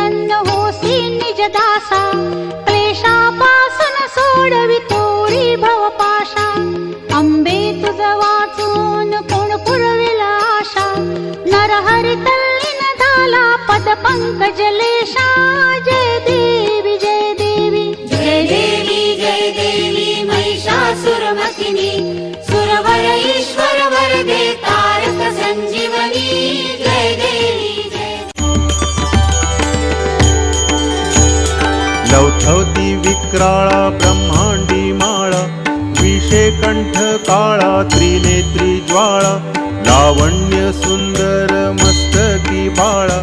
प्रसन्न होसी निज दासा क्लेशापासून सोडवी भवपाशा अंबे तुझ वाचून कोण पुरविला आशा? नरहरी तल्लीन झाला पद पंकजले भवती विक्राळा ब्रह्मांडी माळा विषे कंठ काळा त्रिनेत्री ज्वाळा लावण्य सुंदर मस्तकी बाळा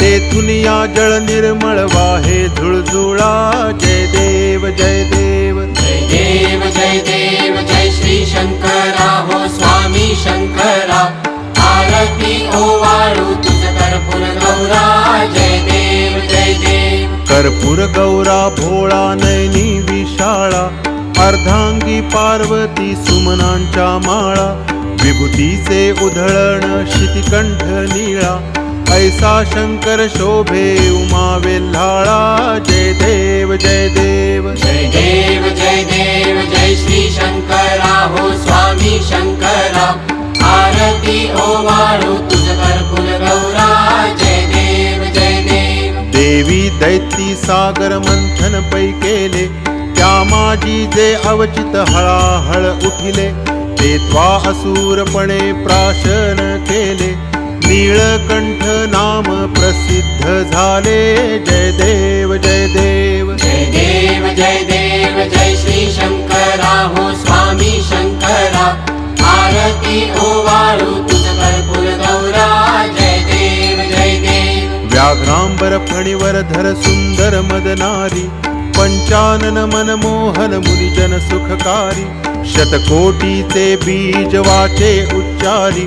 तेथून या जळ निर्मळ वाहे झुळझुळा जय देव जय देव. जय देव जय देव जय श्री शंकरा हो स्वामी शंकर कर्पूर गौरा भोळा नैनी विशाळा अर्धांगी पार्वती सुमनांच्या माळा विभूतीचे उधळण शितिकंठ निळा ऐसा शंकर शोभे उमा वेल्हाळा जय देव जय देव. जय देव जय देव जय श्री शंकरा हो स्वामी शंकरा आरती ओवाळू वाळू दैती सागर मंथन पै केले त्या माझी जे अवचित हळाहळ उठिले ते त्वा असुरपणे प्राशन केले. नीळकंठ नाम प्रसिद्ध झाले जय देव जय देव. जय देव जय देव जय श्री शंकरा हो स्वामी शंकरा. आरती ओवाळू तुझ रामबर फणीवर धर सुंदर मदनारी पंचानन मनमोहन मुनिजन सुखकारी शतकोटीचे बीज वाचे उच्चारी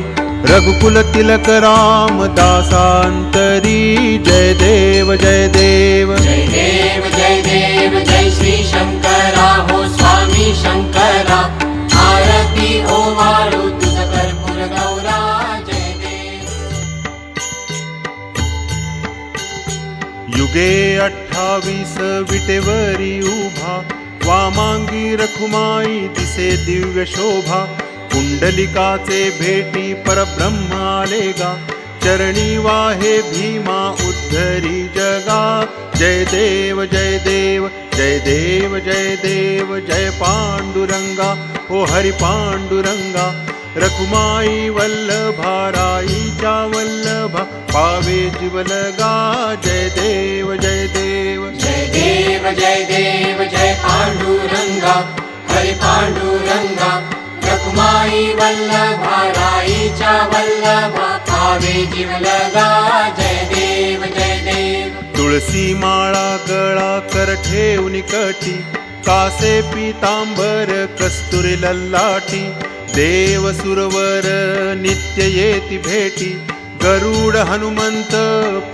रघुकुल तिलक राम दासांतरी जय देव जय देव. जय देव जय देव जय श्री शंकरा हो स्वामी शंकरा आरती ओ युगे अठ्ठावीस विटेवरी उभा. वामांगी रखुमाई दिसे दिव्य शोभा. कुंडलिकाचे भेटी परब्रह्म आलेगा. चरणी वाहे भीमा उद्धरी जगा. जय देव जय देव जय देव जय देव जय पांडुरंगा. हो ओ हरि पांडुरंगा रखुमाई वल्लभा राईच्या वल्लभा पावे जीवलगा जय देव जय देव. जय देव जय देव जय पांडुरंगा हरि पांडुरंगा. रखुमाई वल्लभा राईच्या वल्लभा पावे जीवलगा जय देव जय देव. तुळसी माळा गळा कर ठेवून कटी कासे पितांबर कस्तुरी लल्लाटी. देव सुरवर नित्य येती भेटी गरुड हनुमंत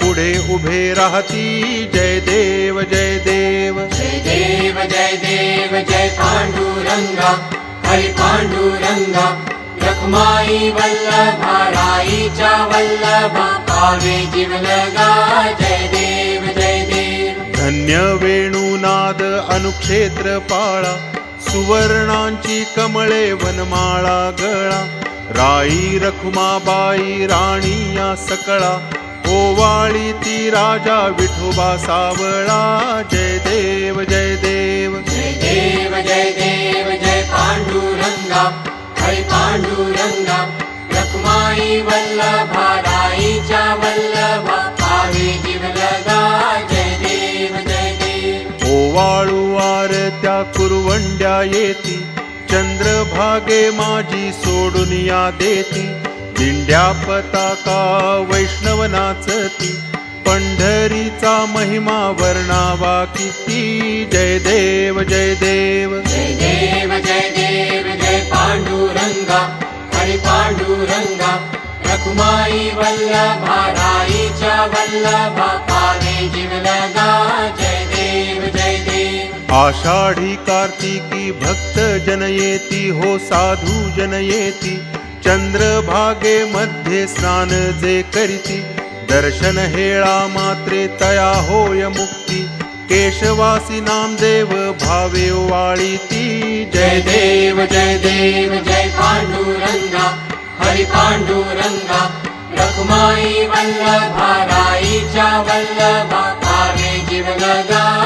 पुढे उभे राहती. जय देव जय देव. जय देव जय देव जय पांडुरंगा. हरि पांडुरंगा. रखुमाई वल्लभा राईच्या वल्लभा. पावे जीवलगा. जय देव जय देव. धन्य वेणुनाद अनुक्षेत्र पाळा. सुवर्णांची कमळे वनमाळा गळा. राई रखुमाबाई राणी या सकळा. ओवाळी ती राजा विठोबा सावळा. जय देव जय देव. जय देव जय देव जय पांडुरंगा. हरि पांडुरंगा. रखुमाई वल्लभा राईच्या वल्लभा. पावे जीवलगा. जय देव जय देव. ओवाळू त्या कुरवंड्या येती. चंद्रभागे माझी सोडून या देती. दिंड्या पताका वैष्णव नाचती. पंढरीचा महिमा वर्णावा किती. जय देव जय देव. जय देव जय देव जय पांडुरंगा. हरि पांडुरंगा. रखुमाई वल्लभा राईच्या वल्लभा पावे जीवलगा आषाढी कार्तिकी भक्त जनयेती हो साधू जनयेति चंद्रभागे मध्ये स्नान जे करीती दर्शन हेळा मात्रे तया होय मुक्ती केशवासी नामदेव भावे वाळीती। जय देव जय देव जय पांडुरंगा हरि पांडुरंगा रखुमाई वल्लभा वल्लभा पावे जीवलगा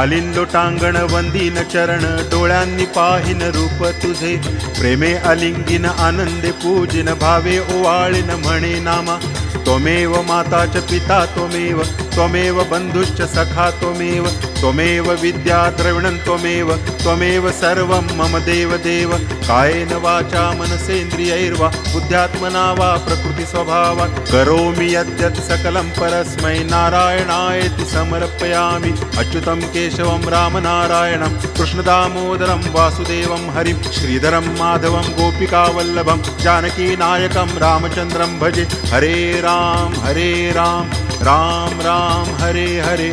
घालीन टांगण वंदीन चरण डोळ्यांनी पाहिन रूप तुझे. प्रेमे अलिंगिन आनंदे पूजिन भावे ओवाळीन म्हणे नामा. त्वमेव माता च पिता त्वमेव त्वमेव बन्धुश्च सखा त्वमेव त्वमेव विद्या द्रविणं त्वमेव त्वमेव सर्वं मम देव देव कायेन वाचा मनसेन्द्रियैर्वा बुद्ध्यात्मना वा प्रकृतिस्वभावात् करोमि यद्यत् सकलं परस्मै नारायणायति समर्पयामि। अच्युतं केशवं रामनारायणं कृष्णदामोदरं वासुदेवं हरिं श्रीधरं माधवं गोपिकावल्लभं जानकीनायकं रामचन्द्रं भजे। हरे राम हरे राम राम राम हरे हरे।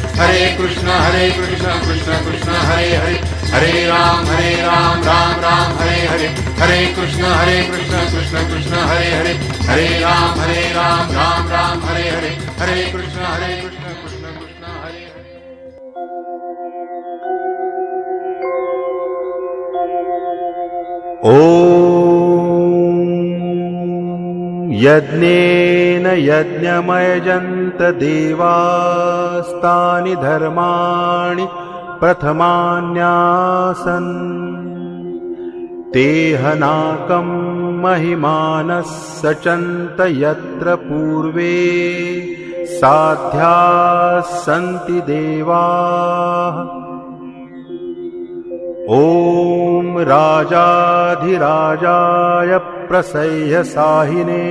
हरे कृष्ण हरे कृष्ण कृष्ण कृष्ण हरे हरे. हरे राम हरे राम राम राम हरे हरे. हरे कृष्ण हरे कृष्ण कृष्ण कृष्ण हरे हरे. हरे राम हरे राम राम राम हरे हरे. हरे कृष्ण हरे कृष्ण कृष्ण कृष्ण हरे हरे. ओ यज्ञेन यज्ञमयजन्त देवास्तानि धर्माणि प्रथमान्यासन्। तेहनाकं महिमानः सचन्त यत्र पूर्वे साध्याः सन्ति देवाः। ॐ राजाधिराजाय प्रसह्य साहिने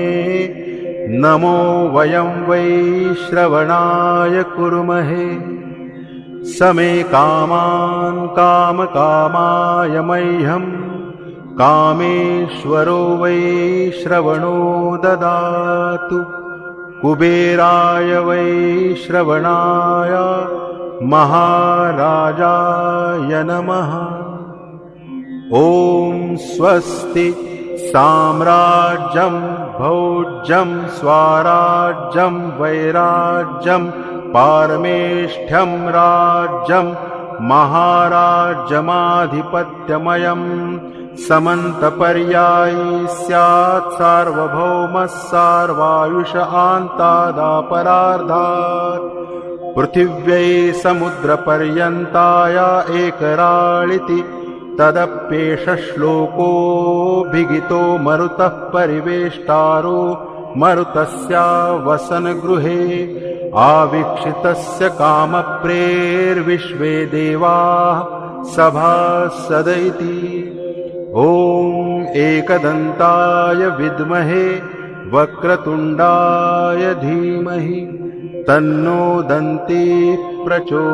नमो वयं वै श्रवणाय कुर्महे। समे कामान् कामकामाय मह्यं कामेश्वरो वै श्रवणो ददातु। कुबेराय वै श्रवणाय महाराजाय नमः। ॐ स्वस्ति साम्राज्यं भौज्यं स्वाराज्यं वैराज्यं पारमेष्ठ्यं राज्यं महाराज्यमाधिपत्यमयं। समन्तपर्यायी स्यात् सार्वभौमः सार्वायुष आन्तादापरार्धात् पृथिव्यै समुद्रपर्यन्ताय एकराळिति तदप्येष श्लोकोऽभिगितो मरुतः परिवेष्टारो मरुतस्य वसनगृहे आवीक्षितस्य कामप्रेर्विश्वे देवाः सभासद इति ॐ एकदन्ताय विद्महे वक्रतुण्डाय धीमहि तन्नो दन्ती प्रचोदयात्